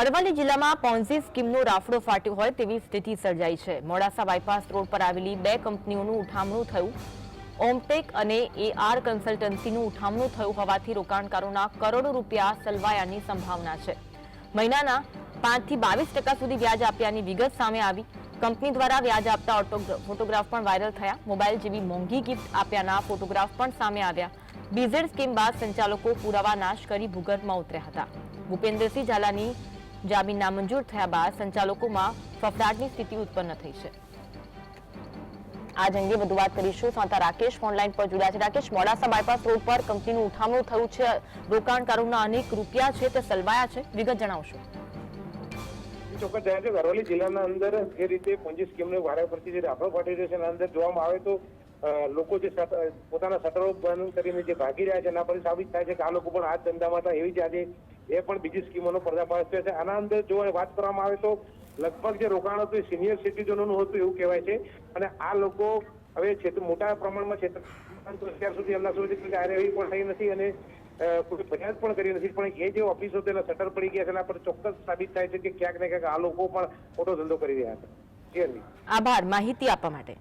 અરવલ્લી જિલ્લામાં પોન્ઝી સ્કીમનો રાફડો ફાટ્યો હોય તેવી સ્થિતિ સર્જાઈ છે. મોડાસા બાયપાસ રોડ પર આવેલી બે કંપનીઓનું ઉઠામણું થયું. ઓમટેક અને એઆર કન્સલ્ટન્સીનું ઉઠામણું થયું હોવાથી રોકાણકારોના કરોડો રૂપિયા સલવાયાની સંભાવના છે. મહિનાના પાંચથી બાવીસ ટકા સુધી વ્યાજ આપ્યાની વિગત સામે આવી. કંપની દ્વારા વ્યાજ આપતા ફોટોગ્રાફ પણ વાયરલ થયા. મોબાઈલ જેવી મોંઘી ગિફ્ટ આપ્યાના ફોટોગ્રાફ પણ સામે આવ્યા. બીઝેડ સ્કીમ બાદ સંચાલકો પુરાવા નાશ કરી ભૂગર્ભમાં ઉતર્યા હતા. ભૂપેન્દ્રસિંહ ઝાલાની જામીન નામંજૂર થયા બાદ સંચાલકોમાં ફફડાટની સ્થિતિ ઉત્પન્ન થઈ છે. આજ અંગે વધુ વાત કરીશું. સાંતા રાકેશ ઓનલાઈન પર જોડાયા છે. રાકેશ, મોડાસા બાયપાસ રોડ પર કંપનીનું ઉઠામણું થયું છે. રોકાણકારોના અનેક રૂપિયા છે તે સલવાયા છે. વિગત જણાવશો. ચોક્કસ જણાવે છે અરવલ્લી જિલ્લાના અંદર જે રીતે પોંજી સ્કીમને વારે પરથી જે રાફડો ફાટી રહ્યો છે એના અંદર જોવામાં આવે તો લોકો જે પોતાના શટરો બંધ કરીને જે ભાગી રહ્યા છે, એના પર સાબિત થાય છે કે આ લોકો પણ આ ધંધામાં હતા. એવી જ આજે એ પણ બીજી સ્કીમોનો પર્દાફાશ થયો છે. આના અંદર જો વાત કરવામાં આવે તો લગભગ જે રોકાણ હતું એ સિનિયર સિટીઝનોનું હતું એવું કહેવાય છે. અને આ લોકો હવે છે મોટા પ્રમાણમાં છે અત્યાર સુધી એમના સુધી કાર્યવાહી પણ થઈ નથી અને કોઈ ફરિયાદ પણ કરી નથી. પણ એ જે ઓફિસો તેના શટર પડી ગયા છે એના પર ચોક્કસ સાબિત થાય છે કે ક્યાંક ને ક્યાંક આ લોકો પણ ખોટો ધંધો કરી રહ્યા હતા આભાર. માહિતી આપવા માટે.